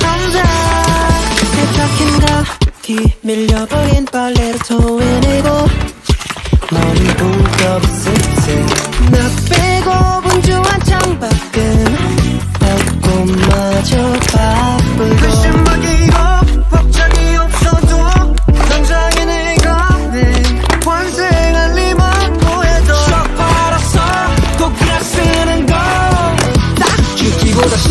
남자 세탁힌 감기 밀려버린 빨래를 토해내고 머리 묶어봤을 때나 빼고 분주한 창밖은 벚꽃마저